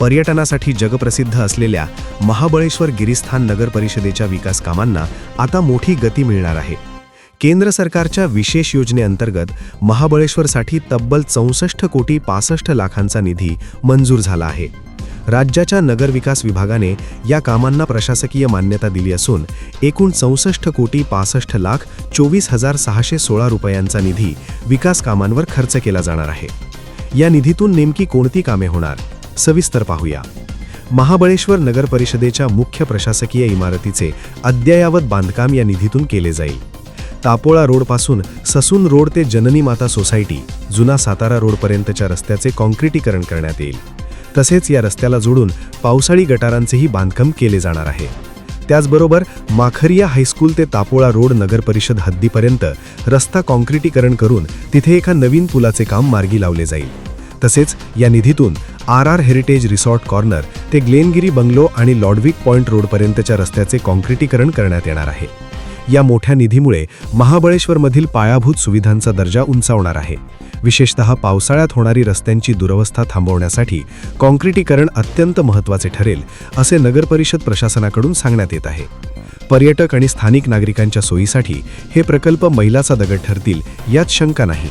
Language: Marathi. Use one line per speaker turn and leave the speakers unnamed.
पर्यटनासाठी जगप्रसिद्ध असलेल्या महाबळेश्वर गिरीस्थान नगर परिषदेच्या विकास कामांना आता मोठी गती मिळणार आहे. केंद्र सरकारच्या विशेष योजनेअंतर्गत महाबळेश्वरसाठी तब्बल चौसष्ट कोटी पासष्ट लाखांचा निधी मंजूर झाला आहे. राज्याच्या नगरविकास विभागाने या कामांना प्रशासकीय मान्यता दिली असून एकूण चौसष्ट कोटी पासष्ट लाख चोवीस हजार सहाशे सोळा रुपयांचा निधी विकास कामांवर खर्च केला जाणार आहे. या निधीतून नेमकी कोणती कामे होणार? सविस्तर पाहूया. महाबळेश्वर नगर परिषदेच्या मुख्य प्रशासकीय इमारतीचे अद्ययावत बांधकाम या निधीतून केले जाईल. तापोळा रोडपासून ससून रोड ते जननी माता सोसायटी जुना सातारा रोडपर्यंतच्या रस्त्याचे कॉन्क्रिटीकरण करण्यात येईल. तसेच या रस्त्याला जोडून पावसाळी गटारांचेही बांधकाम केले जाणार आहे. त्याचबरोबर माखरिया हायस्कूल ते तापोळा रोड नगर परिषद हद्दीपर्यंत रस्ता कॉन्क्रिटीकरण करून तिथे एका नवीन पुलाचे काम मार्गी लावले जाईल. तसेच या निधीतून R R heritage resort corner ते ग्लेनगिरी बंगलो आणि लॉडविक पॉइंट रोडपर्यंतच्या रस्त्याचे कॉन्क्रिटीकरण करण्यात येणार आहे. या मोठ्या निधीमुळे महाबळेश्वरमधील पायाभूत सुविधांचा दर्जा उंचावणार आहे. विशेषतः पावसाळ्यात होणारी रस्त्यांची दुरवस्था थांबवण्यासाठी कॉन्क्रिटीकरण अत्यंत महत्त्वाचे ठरेल असे नगरपरिषद प्रशासनाकडून सांगण्यात येत आहे. पर्यटक आणि स्थानिक नागरिकांच्या सोयीसाठी हे प्रकल्प मैलाचा दगड ठरतील यात शंका नाही.